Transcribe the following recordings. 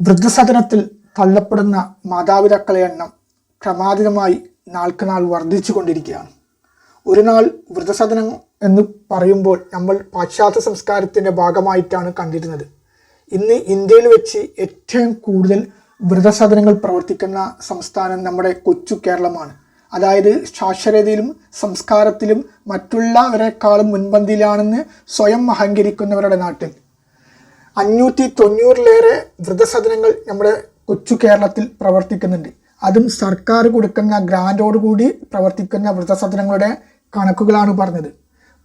വൃദ്ധസദനത്തിൽ തള്ളപ്പെടുന്ന മാതാപിതാക്കളെ എണ്ണം ക്രമാതീതമായി നാൾക്ക് നാൾ വർദ്ധിച്ചു കൊണ്ടിരിക്കുകയാണ് ഒരു നാൾ വൃദ്ധസദനം എന്ന് പറയുമ്പോൾ നമ്മൾ പാശ്ചാത്യ സംസ്കാരത്തിന്റെ ഭാഗമായിട്ടാണ് കണ്ടിരുന്നത്. ഇന്ന് ഇന്ത്യയിൽ വെച്ച് ഏറ്റവും കൂടുതൽ വൃദ്ധസദനങ്ങൾ പ്രവർത്തിക്കുന്ന സംസ്ഥാനം നമ്മുടെ കൊച്ചു കേരളമാണ്. അതായത് സാക്ഷരതയിലും സംസ്കാരത്തിലും മറ്റുള്ളവരെക്കാളും മുൻപന്തിയിലാണെന്ന് സ്വയം അഹങ്കരിക്കുന്നവരുടെ നാട്ടിൽ. അഞ്ഞൂറ്റി തൊണ്ണൂറിലേറെ വൃദ്ധസദനങ്ങൾ നമ്മുടെ കൊച്ചു കേരളത്തിൽ പ്രവർത്തിക്കുന്നുണ്ട്. അതും സർക്കാർ കൊടുക്കുന്ന ഗ്രാൻഡോടുകൂടി പ്രവർത്തിക്കുന്ന വൃദ്ധസദനങ്ങളുടെ കണക്കുകളാണ് പറഞ്ഞത്.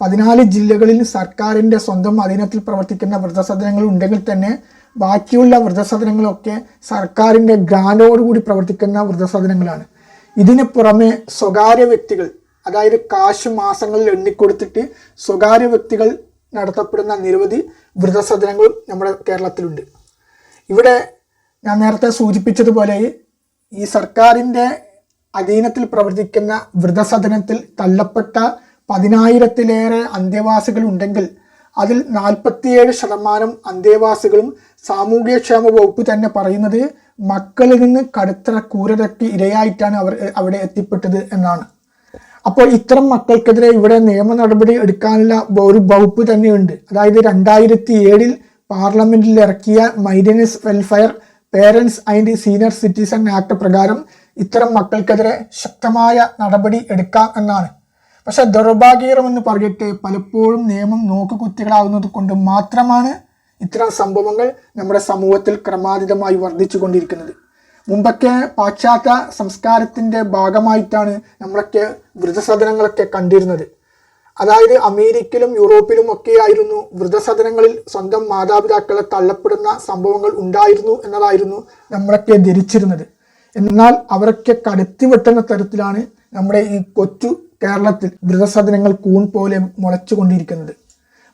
പതിനാല് ജില്ലകളിൽ സർക്കാരിന്റെ സ്വന്തം അധീനത്തിൽ പ്രവർത്തിക്കുന്ന വൃദ്ധസദനങ്ങൾ ഉണ്ടെങ്കിൽ തന്നെ ബാക്കിയുള്ള വൃദ്ധസദനങ്ങളൊക്കെ സർക്കാരിന്റെ ഗ്രാൻഡോടുകൂടി പ്രവർത്തിക്കുന്ന വൃദ്ധസദനങ്ങളാണ്. ഇതിന് പുറമെ സ്വകാര്യ വ്യക്തികൾ അതായത് കാശ് മാസങ്ങളിൽ എണ്ണിക്കൊടുത്തിട്ട് സ്വകാര്യ വ്യക്തികൾ നടത്തപ്പെടുന്ന നിരവധി വൃദ്ധസദനങ്ങളും നമ്മുടെ കേരളത്തിലുണ്ട്. ഇവിടെ ഞാൻ നേരത്തെ സൂചിപ്പിച്ചതുപോലെ ഈ സർക്കാരിന്റെ അധീനത്തിൽ പ്രവർത്തിക്കുന്ന വൃദ്ധസദനത്തിൽ തള്ളപ്പെട്ട പതിനായിരത്തിലേറെ അന്തേവാസികൾ ഉണ്ടെങ്കിൽ അതിൽ നാൽപ്പത്തിയേഴ് ശതമാനം അന്തേവാസികളും സാമൂഹ്യക്ഷേമ വകുപ്പ് തന്നെ പറയുന്നത് മക്കളിൽ നിന്ന് കടുത്ത ക്രൂരതയ്ക്ക് ഇരയായിട്ടാണ് അവർ അവിടെ എത്തിപ്പെട്ടത് എന്നാണ്. അപ്പോൾ ഇത്തരം മക്കൾക്കെതിരെ ഇവിടെ നിയമ നടപടി എടുക്കാനുള്ള ഒരു വകുപ്പ് തന്നെയുണ്ട്. അതായത് രണ്ടായിരത്തി ഏഴിൽ പാർലമെന്റിൽ ഇറക്കിയ maintenance welfare parents and senior citizen act പ്രകാരം ഇത്തരം മക്കൾക്കെതിരെ ശക്തമായ നടപടി എടുക്കാം എന്നാണ്. പക്ഷെ ദൗർഭാഗ്യകരമെന്ന് പറയട്ടെ പലപ്പോഴും നിയമം നോക്കുകുത്തികളാവുന്നത് കൊണ്ട് മാത്രമാണ് ഇത്തരം സംഭവങ്ങൾ നമ്മുടെ സമൂഹത്തിൽ ക്രമാതീതമായി വർദ്ധിച്ചു കൊണ്ടിരിക്കുന്നത് മുമ്പൊക്കെ പാശ്ചാത്യ സംസ്കാരത്തിന്റെ ഭാഗമായിട്ടാണ് നമ്മളൊക്കെ വൃദ്ധസദനങ്ങളൊക്കെ കണ്ടിരുന്നത്. അതായത് അമേരിക്കയിലും യൂറോപ്പിലും ഒക്കെ ആയിരുന്നു വൃദ്ധസദനങ്ങളിൽ സ്വന്തം മാതാപിതാക്കളെ തള്ളപ്പെടുന്ന സംഭവങ്ങൾ ഉണ്ടായിരുന്നു എന്നതായിരുന്നു നമ്മളൊക്കെ ധരിച്ചിരുന്നത്. എന്നാൽ അവരൊക്കെ കടത്തി വെട്ടുന്ന തരത്തിലാണ് നമ്മുടെ ഈ കൊച്ചു കേരളത്തിൽ വൃദ്ധസദനങ്ങൾ കൂൺ പോലെ മുളച്ചുകൊണ്ടിരിക്കുന്നത്.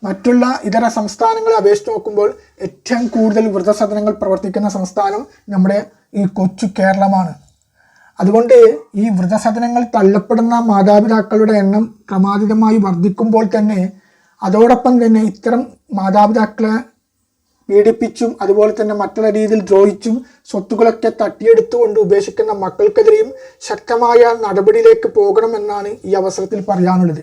മറ്റുള്ള ഇതര സംസ്ഥാനങ്ങളെ അപേക്ഷിച്ച് നോക്കുമ്പോൾ ഏറ്റവും കൂടുതൽ വൃദ്ധസദനങ്ങൾ പ്രവർത്തിക്കുന്ന സംസ്ഥാനം നമ്മുടെ ഈ കൊച്ചു കേരളമാണ്. അതുകൊണ്ട് ഈ വൃതസദനങ്ങൾ തള്ളപ്പെടുന്ന മാതാപിതാക്കളുടെ എണ്ണം ക്രമാതീതമായി വർദ്ധിക്കുമ്പോൾ തന്നെ അതോടൊപ്പം തന്നെ ഇത്തരം മാതാപിതാക്കളെ പീഡിപ്പിച്ചും അതുപോലെ തന്നെ മറ്റുള്ള രീതിയിൽ ദ്രോഹിച്ചും സ്വത്തുക്കളൊക്കെ തട്ടിയെടുത്തുകൊണ്ട് ഉപേക്ഷിക്കുന്ന മക്കൾക്കെതിരെയും ശക്തമായ നടപടിയിലേക്ക് പോകണമെന്നാണ് ഈ അവസരത്തിൽ പറയാനുള്ളത്.